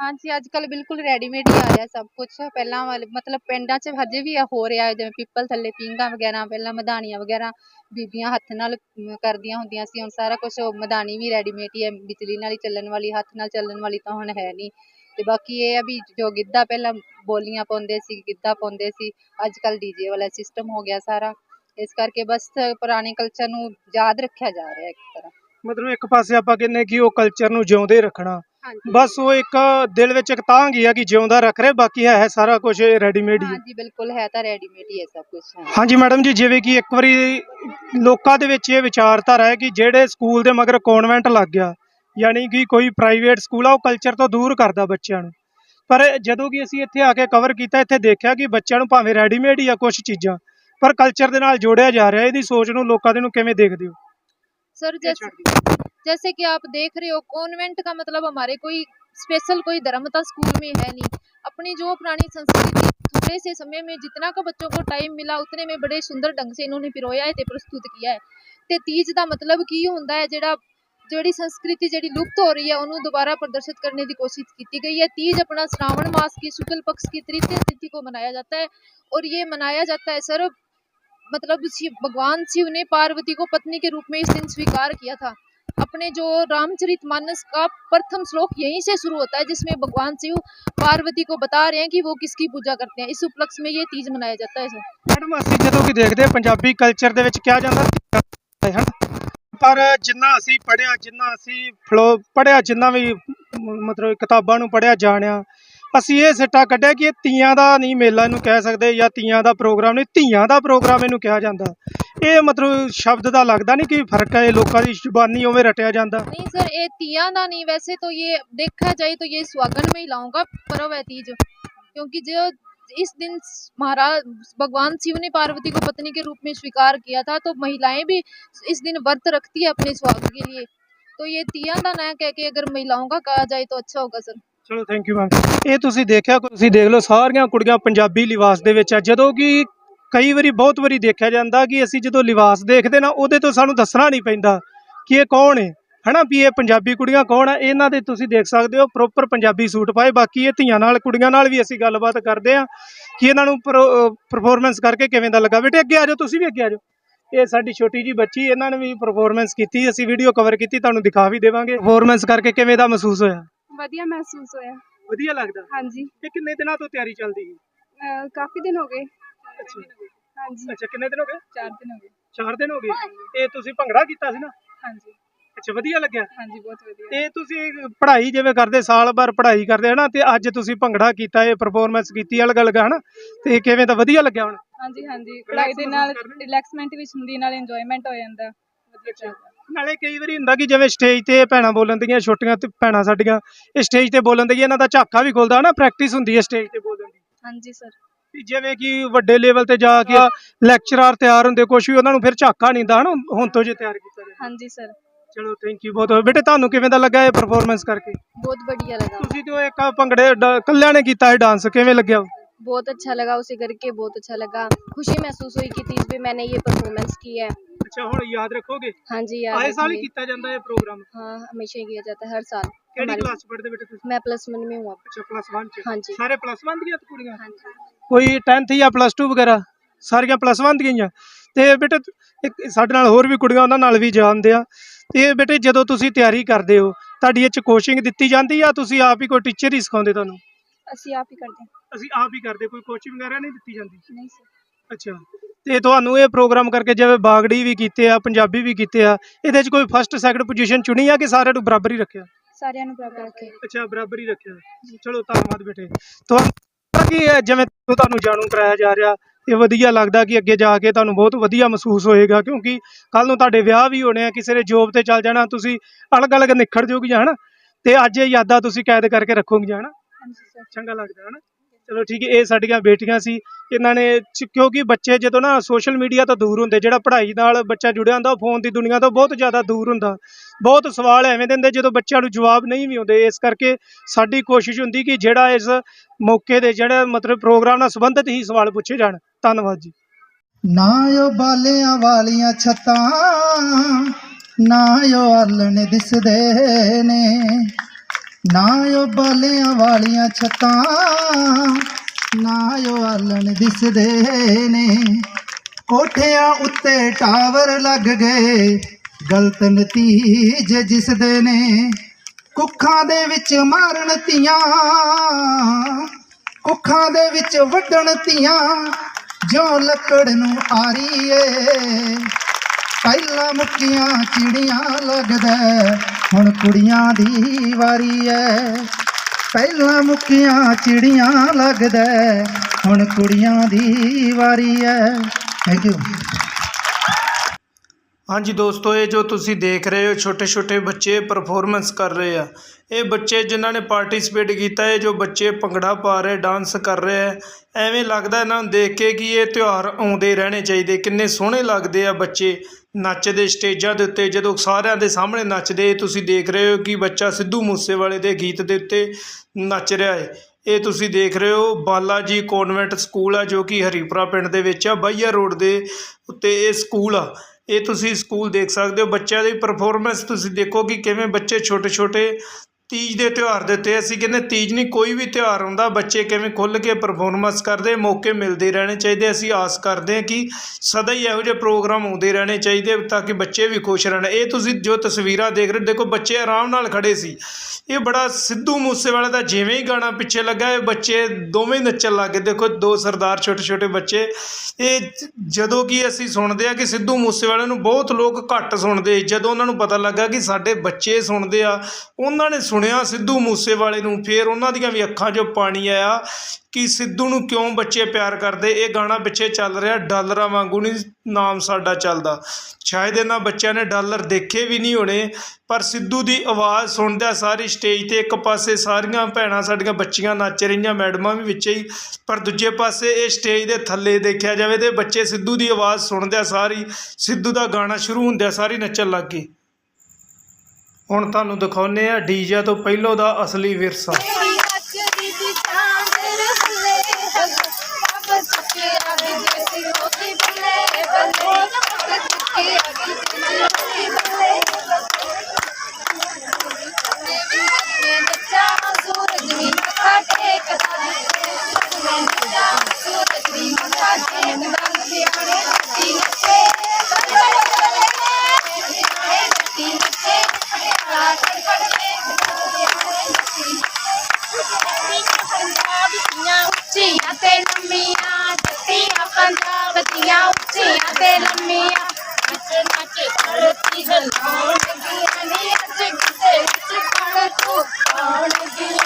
ਹਾਂਜੀ ਅੱਜ ਕੱਲ ਬਿਲਕੁਲ ਰੈਡੀਮੇਡ ਹੀ ਆ ਰਿਹਾ ਸਭ ਕੁਝ ਪਹਿਲਾਂ ਵਾਲੇ ਮਤਲਬ ਪਿੰਡਾਂ 'ਚ ਹਜੇ ਵੀ ਇਹ ਹੋ ਰਿਹਾ ਹੈ, ਜਿਵੇਂ ਪਿੱਪਲ ਥੱਲੇ ਪੀਂਘਾਂ ਵਗੈਰਾ ਪਹਿਲਾਂ ਮਧਾਣੀਆਂ ਵਗੈਰਾ ਬੀਬੀਆਂ ਹੱਥ ਨਾਲ ਅਮ, ਕਰਦੀਆਂ ਹੁੰਦੀਆਂ ਸੀ ਹੁਣ ਸਾਰਾ ਕੁਝ ਮਧਾਣੀ ਵੀ ਰੈਡੀਮੇਡ ਹੀ ਹੈ ਬਿਜਲੀ ਨਾਲ ਹੀ ਚੱਲਣ ਵਾਲੀ ਹੱਥ ਨਾਲ ਚੱਲਣ ਵਾਲੀ ਤਾਂ ਹੁਣ ਹੈ ਨਹੀਂ। ਤੇ ਬਾਕੀ ਇਹ ਆ ਵੀ ਜੋ ਗਿੱਧਾ ਪਹਿਲਾਂ ਬੋਲੀਆਂ ਪਾਉਂਦੇ ਸੀ ਗਿੱਧਾ ਪਾਉਂਦੇ ਸੀ ਅੱਜ ਕੱਲ ਡੀਜੇ ਵਾਲਾ ਸਿਸਟਮ ਹੋ ਗਿਆ ਸਾਰਾ। ਇਸ ਕਰਕੇ ਬਸ ਪੁਰਾਣੇ ਕਲਚਰ ਨੂੰ ਯਾਦ ਰੱਖਿਆ ਜਾ ਰਿਹਾ ਇੱਕ ਤਰ੍ਹਾਂ। ਮਤਲਬ ਇੱਕ ਪਾਸੇ ਆਪਾਂ ਕਹਿੰਦੇ ਕਿ ਉਹ ਕਲਚਰ ਨੂੰ ਜਿਉਂਦੇ ਰੱਖਣਾ ਬਸ ਉਹ ਇੱਕ ਦਿਲ ਵਿੱਚ ਇੱਕ ਤਾਂ ਹੀ ਆ ਕਿ ਜਿਉਂਦਾ ਰੱਖ ਰਹੇ ਬਾਕੀ ਹੈ ਸਾਰਾ ਕੁਝ ਰੈਡੀਮੇਡ ਹੀ ਹਾਂਜੀ ਬਿਲਕੁਲ ਹੈ ਤਾਂ ਰੈਡੀਮੇਡ ਹੀ ਹੈ ਸਭ ਕੁਝ ਹਾਂਜੀ ਮੈਡਮ ਜੀ ਜਿਵੇਂ ਕਿ ਇੱਕ ਵਾਰੀ ਲੋਕਾਂ ਦੇ ਵਿੱਚ ਇਹ ਵਿਚਾਰਧਾਰਾ ਹੈ ਕਿ ਜਿਹੜੇ ਸਕੂਲ ਦੇ ਮਗਰ ਕਨਵੈਂਟ ਲੱਗ ਗਿਆ ਯਾਨੀ ਕਿ ਕੋਈ ਪ੍ਰਾਈਵੇਟ ਸਕੂਲ ਆ ਉਹ ਕਲਚਰ ਤੋਂ ਦੂਰ ਕਰਦਾ ਬੱਚਿਆਂ ਨੂੰ। ਪਰ ਜਦੋਂ ਕਿ ਅਸੀਂ ਇੱਥੇ ਆ ਕੇ ਕਵਰ ਕੀਤਾ ਇੱਥੇ ਦੇਖਿਆ ਕਿ ਬੱਚਿਆਂ ਨੂੰ ਭਾਵੇਂ ਰੈਡੀਮੇਡ ਹੀ ਆ ਕੁਝ ਚੀਜ਼ਾਂ ਪਰ ਕਲਚਰ ਦੇ ਨਾਲ ਜੋੜਿਆ ਜਾ ਰਿਹਾ ਇਹਦੀ ਸੋਚ ਨੂੰ ਲੋਕਾਂ ਦੇ ਨੂੰ ਕਿਵੇਂ ਦੇਖਦੇ ਹੋ? ਸਰ ਜੇ जैसे कि आप देख रहे हो कॉन्वेंट का मतलब हमारे कोई स्पेशल कोई धर्म था स्कूल में है नहीं अपनी जो पुरानी संस्कृति थोड़े से समय में जितना का बच्चों को टाइम मिला उतने में बड़े सुंदर ढंग से इन्होंने पिरोया है ते प्रस्तुत किया है ਤੇ ਤੀਜ ਦਾ ਮਤਲਬ ਕੀ ਹੁੰਦਾ ਹੈ ਜਿਹੜਾ ਜਿਹੜੀ ਸੰਸਕ੍ਰਿਤੀ ਜਿਹੜੀ ਲੁਪਤ ਹੋ ਰਹੀ ਹੈ ਉਹਨੂੰ ਦੁਬਾਰਾ ਪ੍ਰਦਰਸ਼ਿਤ करने की कोशिश की गई है तीज अपना श्रावण मास की शुक्ल पक्ष की तृतीय तिथि को मनाया जाता है और ये मनाया जाता है सर मतलब शिव भगवान शिव ने पार्वती को पत्नी के रूप में इस दिन स्वीकार किया था अपने जो रामचरितमानस का प्रथम श्लोक यहीं से शुरू होता है जिसमें भगवान शिव पार्वती को बता रहे हैं कि वो किसकी पूजा करते हैं इस उपलक्ष्य में ये तीज मनाया जाता है सर ਮੈਡਮ ਅਸੀਂ ਜਦੋਂ ਕਿ ਦੇਖਦੇ ਹਾਂ ਪੰਜਾਬੀ ਕਲਚਰ ਦੇ ਵਿੱਚ ਕਿਹਾ ਜਾਂਦਾ ਹੈ ਹਨਾ ਪਰ ਜਿੰਨਾ ਅਸੀਂ ਪੜਿਆ ਜਿੰਨਾ ਅਸੀਂ ਫਲੋ ਪੜਿਆ ਜਿੰਨਾ ਵੀ ਮ- ਮਤਲਬ ਕਿਤਾਬਾਂ ਨੂੰ ਪੜਿਆ ਜਾਣਿਆ ਅਸੀਂ ਇਹ ਸਿੱਟਾ ਕੱਢਿਆ ਕਿ ਇਹ ਤੀਆਂ ਦਾ ਨਹੀਂ ਮੇਲਾ ਇਹਨੂੰ ਕਹਿ ਸਕਦੇ ਜਾਂ ਤੀਆਂ ਦਾ ਪ੍ਰੋਗਰਾਮ ਨਹੀਂ ਧੀਆਂ ਦਾ ਪ੍ਰੋਗਰਾਮ ਇਹਨੂੰ ਕਿਹਾ ਜਾਂਦਾ ਇਹ ਮਤਲਬ ਸ਼ਬਦ ਦਾ ਲੱਗਦਾ ਨਹੀਂ ਕਿ ਫਰਕ ਹੈ ਇਹ ਲੋਕਾਂ ਦੀ ਜ਼ੁਬਾਨੀ ਉਵੇਂ ਰਟਿਆ ਜਾਂਦਾ नहीं सर ये तिया ना नहीं वैसे तो ये देखा जाए तो ये सुहागन महिलाओं का पर्व है तीज क्योंकि जो इस दिन महाराज भगवान शिव ने पार्वती को पत्नी के रूप में स्वीकार किया था तो महिलाएं भी इस दिन व्रत रखती है अपने सुहाग के लिए तो ये तिया का ना कह के अगर महिलाओं का कहा जाए तो अच्छा होगा सर ਚਲੋ ਥੈਂਕ ਯੂ ਮੈਮ ਇਹ ਤੁਸੀਂ ਦੇਖਿਆ, ਤੁਸੀਂ ਦੇਖ ਲਓ, ਸਾਰੀਆਂ ਕੁੜੀਆਂ ਪੰਜਾਬੀ ਲਿਬਾਸ ਦੇ ਵਿੱਚ ਆ। ਜਦੋਂ ਕਿ ਕਈ ਵਾਰੀ, ਬਹੁਤ ਵਾਰੀ ਦੇਖਿਆ ਜਾਂਦਾ ਕਿ ਅਸੀਂ ਜਦੋਂ ਲਿਬਾਸ ਦੇਖਦੇ ਨਾ, ਉਹਦੇ ਤੋਂ ਸਾਨੂੰ ਦੱਸਣਾ ਨਹੀਂ ਪੈਂਦਾ ਕਿ ਇਹ ਕੌਣ ਹੈ ਹਨਾ? ਵੀ ਇਹ ਪੰਜਾਬੀ ਕੁੜੀਆਂ ਕੌਣ ਆ? ਇਹਨਾਂ ਦੇ ਤੁਸੀਂ ਦੇਖ ਸਕਦੇ ਹੋ ਪ੍ਰੋਪਰ ਪੰਜਾਬੀ ਸੂਟ ਪਾਏ। ਬਾਕੀ ਇਹ ਧੀਆਂ ਨਾਲ, ਕੁੜੀਆਂ ਨਾਲ ਵੀ ਅਸੀਂ ਗੱਲਬਾਤ ਕਰਦੇ ਆ ਕਿ ਇਹਨਾਂ ਨੂੰ ਪਰਫਾਰਮੈਂਸ ਕਰਕੇ ਕਿਵੇਂ ਦਾ ਲੱਗਾ। ਬੇਟੇ, ਅੱਗੇ ਆ ਜਾਓ, ਤੁਸੀਂ ਵੀ ਅੱਗੇ ਆ ਜਾਓ। ਇਹ ਸਾਡੀ ਛੋਟੀ ਜੀ ਬੱਚੀ, ਇਹਨਾਂ ਨੇ ਵੀ ਪਰਫਾਰਮੈਂਸ ਕੀਤੀ, ਅਸੀਂ ਵੀਡੀਓ ਕਵਰ ਕੀਤੀ, ਤੁਹਾਨੂੰ ਦਿਖਾ ਵੀ ਦੇਵਾਂਗੇ। ਪਰਫਾਰਮੈਂਸ ਕਰਕੇ ਕਿਵੇਂ ਦਾ ਮਹਿਸੂਸ ਹੋਇਆ? ਵਧੀਆ ਮਹਿਸੂਸ ਹੋਇਆ। ਵਧੀਆ ਲੱਗਦਾ? ਹਾਂਜੀ। ਇਹ ਕਿੰਨੇ ਦਿਨਾਂ ਤੋਂ ਤਿਆਰੀ ਚੱਲਦੀ ਹੈ ਅਹ ਕਾਫੀ ਦਿਨ ਹੋ ਗਏ। ਅੱਛਾ। ਹਾਂਜੀ। ਅੱਛਾ ਕਿੰਨੇ ਦਿਨ ਹੋ ਗਏ? 4 ਦਿਨ ਹੋ ਗਏ। 4 ਦਿਨ ਹੋ ਗਏ। ਇਹ ਤੁਸੀਂ ਭੰਗੜਾ ਕੀਤਾ ਸੀ ਨਾ? ਹਾਂਜੀ। ਅੱਛਾ ਵਧੀਆ ਲੱਗਿਆ? ਹਾਂਜੀ ਬਹੁਤ ਵਧੀਆ। ਤੇ ਤੁਸੀਂ ਪੜ੍ਹਾਈ ਜਿਵੇਂ ਕਰਦੇ ਸਾਲ ਭਰ ਪੜ੍ਹਾਈ ਕਰਦੇ ਹਨਾ ਤੇ ਅੱਜ ਤੁਸੀਂ ਭੰਗੜਾ ਕੀਤਾ ਇਹ ਪਰਫਾਰਮੈਂਸ ਕੀਤੀ ਅਲੱਗ ਅਲੱਗ ਹਨਾ ਤੇ ਕਿਵੇਂ ਤਾਂ ਵਧੀਆ ਲੱਗਿਆ ਹੁਣ? ਹਾਂਜੀ ਹਾਂਜੀ। ਪੜ੍ਹਾਈ ਦੇ ਨਾਲ? ਰਿਲੈਕਸਮੈਂਟ ਵੀ ਹੁੰਦੀ ਨਾਲ ਇੰਜੋਇਮੈਂਟ ਹੋ ਜਾਂਦਾ। ਵਧੀਆ ਚੱਲਦਾ। ਨਾਲੇ ਕਈ ਵਾਰੀ ਹੁੰਦਾ ਕਿ ਜਿਵੇਂ ਸਟੇਜ ਤੇ ਭੈਣਾਂ ਬੋਲਣ ਦੀਆਂ ਛੋਟੀਆਂ ਤੇ ਭੈਣਾਂ ਸਾਡੀਆਂ ਇਹ ਸਟੇਜ ਤੇ ਬੋਲਣ ਦੀ ਇਹਨਾਂ ਦਾ ਝਾਕਾ ਵੀ ਖੁੱਲਦਾ ਨਾ ਪ੍ਰੈਕਟਿਸ ਹੁੰਦੀ ਹੈ ਸਟੇਜ ਤੇ ਬੋਲਣ ਦੀ ਹਾਂਜੀ ਸਰ ਵੀ ਜਿਵੇਂ ਕਿ ਵੱਡੇ ਲੈਵਲ ਤੇ ਜਾ ਕੇ ਲੈਕਚਰਰ ਤਿਆਰ ਹੁੰਦੇ ਕੁਝ ਵੀ ਉਹਨਾਂ ਨੂੰ ਫਿਰ ਝਾਕਾ ਨਹੀਂ ਹੁੰਦਾ ਹਨਾ ਹੁਣ ਤੋਂ ਜੇ ਤਿਆਰ ਕੀਤਾ ਜਾਏ ਹਾਂਜੀ ਸਰ ਚਲੋ ਥੈਂਕ ਯੂ ਬਹੁਤ ਬਹੁਤ ਬੇਟੇ ਤੁਹਾਨੂੰ ਕਿਵੇਂ ਦਾ ਲੱਗਾ ਇਹ ਪਰਫਾਰਮੈਂਸ ਕਰਕੇ बहुत बढ़िया लगा ਤੁਸੀਂ ਜੋ ਇੱਕ ਭੰਗੜੇ ਡ- ਕੱਲਿਆਂ ਨੇ ਕੀਤਾ ਇਹ ਡਾਂਸ ਕਿਵੇਂ ਲੱਗਿਆ बहुत अच्छा लगा उसे करके बहुत अच्छा लगा खुशी महसूस हुई कि तीज पे मैंने ये परफॉर्मेंस की है ਅੱਛਾ ਹੁਣ ਯਾਦ ਰੱਖੋਗੇ हाँ जी यार ਆਏ ਸਾਲ ਹੀ रखेंगे। ਕੀਤਾ ਜਾਂਦਾ ਇਹ ਪ੍ਰੋਗਰਾਮ हाँ हमेशा ही किया जाता है हर साल ਕਿਹੜੀ हमारे- ਕਲਾਸ ਪੜ੍ਹਦੇ ਬੇਟੇ ਤੁਸੀਂ मैं प्लस वन में हूँ अब ਅੱਛਾ ਪਲੱਸ 1 ਚ हाँ जी ਸਾਰੇ ਪਲੱਸ 1 ਦੀਆਂ ਕੁੜੀਆਂ हाँ जी ਕੋਈ 10th ਜਾਂ ਪਲੱਸ 2 ਵਗੈਰਾ ਸਾਰੀਆਂ ਪਲੱਸ 1 ਦੀਆਂ ਹੀ ਆ ਤੇ ਬੇਟੇ ਇੱਕ ਸਾਡੇ ਨਾਲ ਹੋਰ ਵੀ ਕੁੜੀਆਂ ਉਹਨਾਂ ਨਾਲ ਵੀ ਜਾਣਦੇ ਆ ਤੇ ਬੇਟੇ ਜਦੋਂ ਤੁਸੀਂ ਤਿਆਰੀ ਕਰਦੇ ਹੋ ਤੁਹਾਡੀ ਇਹ ਚ ਕੋਚਿੰਗ ਦਿੱਤੀ ਜਾਂਦੀ ਆ ਤੁਸੀਂ ਆਪ ਹੀ ਕੋਈ ਟੀਚਰ ਹੀ ਸਿਖਾਉਂਦੇ ਤੁਹਾਨੂੰ ਅਸੀਂ ਆਪ ਹੀ ਕਰਦੇ ਹਾਂ ਅਸੀਂ ਆਪ ਹੀ ਕਰਦੇ ਕੋਈ ਕੋਚਿੰਗ ਵਗੈਰਾ ਨਹੀਂ ਦਿੱਤੀ ਜਾਂਦੀ ਨਹੀਂ ਸਰ ਅੱਛਾ ਤੇ ਤੁਹਾਨੂੰ ਇਹ ਪ੍ਰੋਗਰਾਮ ਕਰਕੇ ਜਿਵੇਂ ਬਾਗੜੀ ਵੀ ਕੀਤੇ ਆ ਪੰਜਾਬੀ ਵੀ ਕੀਤੇ ਆ ਇਹਦੇ 'ਚ ਕੋਈ ਫਸਟ ਸੈਕੰਡ ਪੋਜੀਸ਼ਨ ਚੁਣੀ ਆ ਕਿ ਸਾਰਿਆਂ ਨੂੰ ਬਰਾਬਰ ਹੀ ਰੱਖਿਆ? ਸਾਰਿਆਂ ਨੂੰ ਬਰਾਬਰ ਰੱਖੇ ਅੱਛਾ ਬਰਾਬਰ ਹੀ ਰੱਖਿਆ। ਚਲੋ ਧੰਨਵਾਦ ਬੇਟੇ। ਤੁਹਾਨੂੰ ਕੀ ਜਿਵੇਂ ਤੁਹਾਨੂੰ ਜਾਣੂ ਕਰਾਇਆ ਜਾ ਰਿਹਾ ਇਹ ਵਧੀਆ ਲੱਗਦਾ ਕਿ ਅੱਗੇ ਜਾ ਕੇ ਤੁਹਾਨੂੰ ਬਹੁਤ ਵਧੀਆ ਮਹਿਸੂਸ ਹੋਏਗਾ ਕਿਉਂਕਿ ਕੱਲ ਨੂੰ ਤੁਹਾਡੇ ਵਿਆਹ ਵੀ ਹੋਣੇ ਆ ਕਿਸੇ ਦੇ ਜੋਬ ਤੇ ਚੱਲ ਜਾਣਾ ਤੁਸੀਂ ਅਲੱਗ-ਅਲੱਗ ਨਿਖੜ ਜਾਓਗੇ ਹਨਾ? ਤੇ ਅੱਜ ਇਹ ਯਾਦਾਂ ਤੁਸੀਂ ਕੈਦ ਕਰਕੇ ਰੱਖੋਗੇ ਹਨਾ? ਚੰਗਾ ਲੱਗਦਾ ਹਨਾ? ਚਲੋ ਠੀਕ ਹੈ, ਇਹ ਸਾਡੀਆਂ ਬੇਟੀਆਂ ਸੀ। ਇਹਨਾਂ ਨੇ ਚ- ਕਿਉਂਕਿ ਬੱਚੇ ਜਦੋਂ ਨਾ ਸੋਸ਼ਲ ਮੀਡੀਆ ਤੋਂ ਦੂਰ ਹੁੰਦੇ, ਜਿਹੜਾ ਪੜ੍ਹਾਈ ਨਾਲ ਬੱਚਾ ਜੁੜਿਆ ਹੁੰਦਾ, ਉਹ ਫੋਨ ਦੀ ਦੁਨੀਆ ਤੋਂ ਬਹੁਤ ਜ਼ਿਆਦਾ ਦੂਰ ਹੁੰਦਾ। ਬਹੁਤ ਸਵਾਲ ਐਵੇਂ ਦੇ ਹੁੰਦੇ, ਜਦੋਂ ਬੱਚਿਆਂ ਨੂੰ ਜਵਾਬ ਨਹੀਂ ਵੀ ਆਉਂਦੇ। ਇਸ ਕਰਕੇ ਸਾਡੀ ਕੋਸ਼ਿਸ਼ ਹੁੰਦੀ ਕਿ ਜਿਹੜਾ ਇਸ ਮੌਕੇ ਦੇ ਜਿਹੜਾ ਮਤਲਬ ਪ੍ਰੋਗਰਾਮ ਨਾਲ ਸੰਬੰਧਿਤ ਹੀ ਸਵਾਲ ਪੁੱਛੇ ਜਾਣ। ਧੰਨਵਾਦ ਜੀ। ਨਾ ਓ ਬਾਲਿਆਂ ਵਾਲੀਆਂ ਛੱਤਾਂ, ਨਾ ਓ ਆਲਣ ਦਿਸਦੇ ਨੇ। ਨਾ ਓ ਬਾਲਿਆਂ ਵਾਲੀਆਂ ਛੱਤਾਂ, ਨਾ ਓ ਆਲਣ ਦਿਸਦੇ ਨੇ। ਕੋਠਿਆਂ ਉੱਤੇ ਟਾਵਰ ਲੱਗ ਗਏ, ਗਲਤ ਨਤੀਜੇ ਜਿਸਦੇ ਨੇ। ਕੁੱਖਾਂ ਦੇ ਵਿੱਚ ਮਾਰਨ ਧੀਆਂ ਕੁੱਖਾਂ ਦੇ ਵਿੱਚ ਵੱਢਣ ਧੀਆਂ ਜੋ ਲੱਕੜ ਨੂੰ ਆਰੀਏ। ਪਹਿਲਾਂ ਮੁੱਕੀਆਂ ਚਿੜੀਆਂ ਲੱਗਦਾ ਹੁਣ ਕੁੜੀਆਂ ਦੀ ਵਾਰੀ ਐ। ਪਹਿਲਾਂ ਮੁੱਕੀਆਂ ਚਿੜੀਆਂ ਲੱਗਦਾ ਹੁਣ ਕੁੜੀਆਂ ਦੀ ਵਾਰੀ ਐ। ਥੈਂਕ ਯੂ ਹਾਂਜੀ ਦੋਸਤੋ, ਇਹ ਜੋ ਤੁਸੀਂ ਦੇਖ ਰਹੇ ਹੋ ਛੋਟੇ ਛੋਟੇ ਬੱਚੇ ਪਰਫਾਰਮੈਂਸ ਕਰ ਰਹੇ ਆ। ਇਹ ਬੱਚੇ ਜਿਨ੍ਹਾਂ ਨੇ ਪਾਰਟਿਸਿਪੇਟ ਕੀਤਾ ਹੈ ਜੋ ਬੱਚੇ ਭੰਗੜਾ ਪਾ ਰਹੇ ਡਾਂਸ ਕਰ ਰਹੇ ਆ, ਐਵੇਂ ਲੱਗਦਾ ਇਹਨਾਂ ਨੂੰ ਦੇਖ ਕੇ ਕਿ ਇਹ ਤਿਉਹਾਰ ਆਉਂਦੇ ਰਹਿਣੇ ਚਾਹੀਦੇ। ਕਿੰਨੇ ਸੋਹਣੇ ਲੱਗਦੇ ਆ ਬੱਚੇ ਨੱਚਦੇ ਸਟੇਜਾਂ ਦੇ ਉੱਤੇ। ਜਦੋਂ ਸਾਰਿਆਂ ਦੇ ਸਾਹਮਣੇ ਨੱਚਦੇ ਤੁਸੀਂ ਦੇਖ ਰਹੇ ਹੋ ਕਿ ਬੱਚਾ ਸਿੱਧੂ ਮੂਸੇਵਾਲੇ ਦੇ ਗੀਤ ਦੇ ਉੱਤੇ ਨੱਚ ਰਿਹਾ ਹੈ ਇਹ ਤੁਸੀਂ ਦੇਖ ਰਹੇ ਹੋ ਬਾਲਾ ਜੀ ਕਨਵੈਂਟ ਸਕੂਲ ਆ, ਜੋ ਕਿ ਹਰੀਪੁਰਾ ਪਿੰਡ ਦੇ ਵਿੱਚ ਆ, ਬਾਈਆ ਰੋਡ ਦੇ ਉੱਤੇ ਇਹ ਸਕੂਲ ਆ। ਇਹ ਤੁਸੀਂ ਸਕੂਲ ਦੇਖ ਸਕਦੇ ਹੋ। ਬੱਚਿਆਂ ਦੀ ਪਰਫੋਰਮੈਂਸ ਤੁਸੀਂ ਦੇਖੋ ਕਿ ਕਿਵੇਂ ਬੱਚੇ ਛੋਟੇ ਛੋਟੇ ਤੀਜ ਦੇ ਤਿਉਹਾਰ ਦੇ ਉੱਤੇ ਅਸੀਂ ਕਹਿੰਦੇ ਤੀਜ ਨਹੀਂ ਕੋਈ ਵੀ ਤਿਉਹਾਰ ਹੁੰਦਾ ਬੱਚੇ ਕਿਵੇਂ ਖੁੱਲ੍ਹ ਕੇ ਪਰਫਾਰਮੈਂਸ ਕਰਦੇ ਮੌਕੇ ਮਿਲਦੇ ਰਹਿਣੇ ਚਾਹੀਦੇ। ਅਸੀਂ ਆਸ ਕਰਦੇ ਹਾਂ ਕਿ ਸਦਾ ਹੀ ਇਹੋ ਜਿਹੇ ਪ੍ਰੋਗਰਾਮ ਆਉਂਦੇ ਰਹਿਣੇ ਚਾਹੀਦੇ ਤਾਂ ਕਿ ਬੱਚੇ ਵੀ ਖੁਸ਼ ਰਹਿਣ। ਇਹ ਤੁਸੀਂ ਜੋ ਤਸਵੀਰਾਂ ਦੇਖ ਰਹੇ ਹੋ, ਦੇਖੋ ਬੱਚੇ ਆਰਾਮ ਨਾਲ ਖੜੇ ਸੀ। ਇਹ ਬੜਾ ਸਿੱਧੂ ਮੂਸੇਵਾਲੇ ਦਾ ਜਿਵੇਂ ਹੀ ਗਾਣਾ ਪਿੱਛੇ ਲੱਗਾ ਇਹ ਬੱਚੇ ਦੋਵੇਂ ਹੀ ਨੱਚਣ ਲੱਗ ਗਏ। ਦੇਖੋ ਦੋ ਸਰਦਾਰ ਛੋਟੇ ਛੋਟੇ ਬੱਚੇ। ਇਹ ਜਦੋਂ ਕਿ ਅਸੀਂ ਸੁਣਦੇ ਆ ਕਿ ਸਿੱਧੂ ਮੂਸੇਵਾਲੇ ਨੂੰ ਬਹੁਤ ਲੋਕ ਘੱਟ ਸੁਣਦੇ। ਜਦੋਂ ਉਹਨਾਂ ਨੂੰ ਪਤਾ ਲੱਗਾ ਕਿ ਸਾਡੇ ਬੱਚੇ ਸੁਣਦੇ ਆ ਉਹਨਾਂ ਨੇ ਸੁਣ ਸੁਣਿਆ ਸਿੱਧੂ ਮੂਸੇਵਾਲੇ ਨੂੰ, ਫਿਰ ਉਹਨਾਂ ਦੀਆਂ ਵੀ ਅੱਖਾਂ 'ਚੋਂ ਪਾਣੀ ਆਇਆ ਕਿ ਸਿੱਧੂ ਨੂੰ ਕਿਉਂ ਬੱਚੇ ਪਿਆਰ ਕਰਦੇ? ਇਹ ਗਾਣਾ ਪਿੱਛੇ ਚੱਲ ਰਿਹਾ, ਡਾਲਰਾਂ ਵਾਂਗੂ ਨਹੀਂ ਨਾਮ ਸਾਡਾ ਚੱਲਦਾ। ਸ਼ਾਇਦ ਇਹਨਾਂ ਬੱਚਿਆਂ ਨੇ ਡਾਲਰ ਦੇਖੇ ਵੀ ਨਹੀਂ ਹੋਣੇ, ਪਰ ਸਿੱਧੂ ਦੀ ਆਵਾਜ਼ ਸੁਣਦਿਆਂ ਸਾਰੀ ਸਟੇਜ ਤੇ ਇੱਕ ਪਾਸੇ ਸਾਰੀਆਂ ਭੈਣਾਂ ਸਾਡੀਆਂ ਬੱਚੀਆਂ ਨੱਚ ਰਹੀਆਂ, ਮੈਡਮਾਂ ਵੀ ਵਿੱਚ ਹੀ, ਪਰ ਦੂਜੇ ਪਾਸੇ ਇਹ ਸਟੇਜ ਦੇ ਥੱਲੇ ਦੇਖਿਆ ਜਾਵੇ ਤੇ ਬੱਚੇ ਸਿੱਧੂ ਦੀ ਆਵਾਜ਼ ਸੁਣਦਿਆਂ ਸਾਰੀ ਸਿੱਧੂ ਦਾ ਗਾਣਾ ਸ਼ੁਰੂ ਹੁੰਦਿਆਂ ਸਾਰੀ ਨੱਚਣ ਲੱਗ ਗਏ। ਹੁਣ ਤੁਹਾਨੂੰ ਦਿਖਾਉਂਦੇ ਆ ਡੀਜੇ ਤੋਂ ਪਹਿਲੋਂ ਦਾ ਅਸਲੀ ਵਿਰਸਾ। I'm gonna get you.